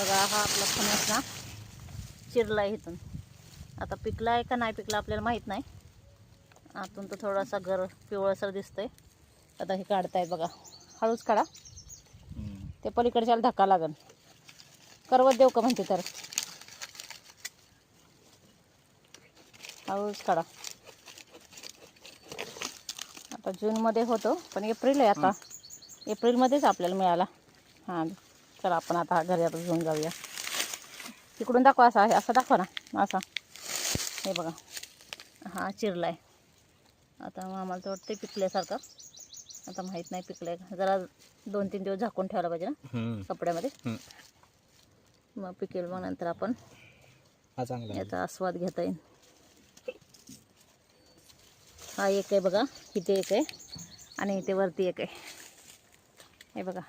बघा हा आपला फणस ना चिरला आहे इथून. आता पिकला आहे का नाही पिकला आपल्याला माहीत नाही. आतून तो थोडासा गर पिवळसर दिसतोय. आता हे काढतायत बघा. हळूच काढा. ते पलीकडच्याला धक्का लागन. करवत देऊ का म्हणते तर? हळूच काढा. आता जूनमध्ये होतो पण एप्रिल आहे आता. एप्रिलमध्येच आपल्याला मिळाला. हां. चला आपण आता घरी आता घेऊन जाऊया. तिकडून दाखवा असा आहे असं दाखवा ना असा. हे बघा. हा चिरला आहे आता मग आम्हाला तर वाटते पिकल्यासारखं. आता माहीत नाही पिकलं आहे जरा दोन तीन दिवस झाकून ठेवायला पाहिजे ना कपड्यामध्ये. मग पिकेल मग नंतर आपण. याचा आस्वाद घेता येईल. हा एक आहे बघा. इथे एक आहे. आणि इथे वरती एक आहे. हे बघा.